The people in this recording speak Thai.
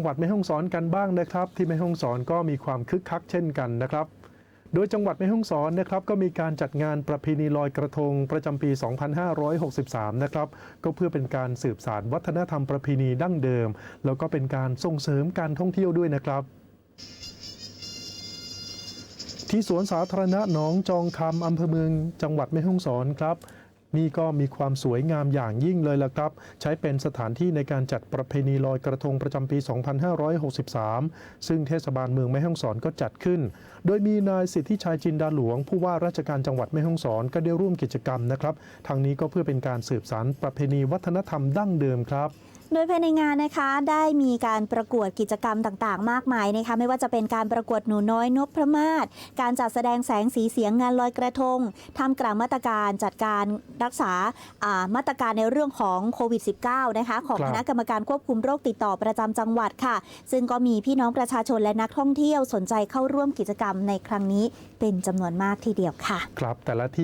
จังหวัดแม่ฮ่องสอนกันบ้างนะครับ ที่แม่ฮ่องสอนก็มีความคึกคักเช่นกันนะครับ โดยจังหวัดแม่ฮ่องสอนนะครับก็มีการจัดงานประเพณีลอยกระทงประจำปี 2563 นะครับก็เพื่อเป็นการสืบสานวัฒนธรรมประเพณีดั้งเดิม แล้วก็เป็นการส่งเสริมการท่องเที่ยวด้วยนะครับที่สวนสาธารณะหนองจองคำอำเภอเมืองจังหวัดแม่ฮ่องสอนครับ นี่ก็มีความสวยงามอย่างยิ่งเลยละครับ ใช้เป็นสถานที่ในการจัดประเพณีลอยกระทงประจำปี 2563 ซึ่งเทศบาลเมืองแม่ฮ่องสอนก็จัดขึ้น โดยมีนายสิทธิชัยจินดาหลวง ผู้ว่าราชการจังหวัดแม่ฮ่องสอนก็ได้ร่วมกิจกรรมนะครับทางนี้ก็เพื่อเป็นการสืบสานประเพณีวัฒนธรรมดั้งเดิมครับ โดยภายในงานนะคะได้มีการประกวดกิจกรรมต่างๆ มากมายนะคะไม่ว่าจะเป็นการประกวดหนูน้อยนพพระมาศการจัดแสดงแสงสีเสียงงานลอยกระทงทำกลางมาตรการจัดการรักษาอ่ามาตรการในเรื่องของโควิด -19 นะคะของครับคณะกรรมการควบคุมโรคติดต่อประจำจังหวัดค่ะ ซึ่งก็มีพี่น้องประชาชนและนักท่องเที่ยวสนใจเข้าร่วมกิจกรรมในครั้งนี้เป็นจำนวนมากทีเดียวค่ะ ครับแต่ละที่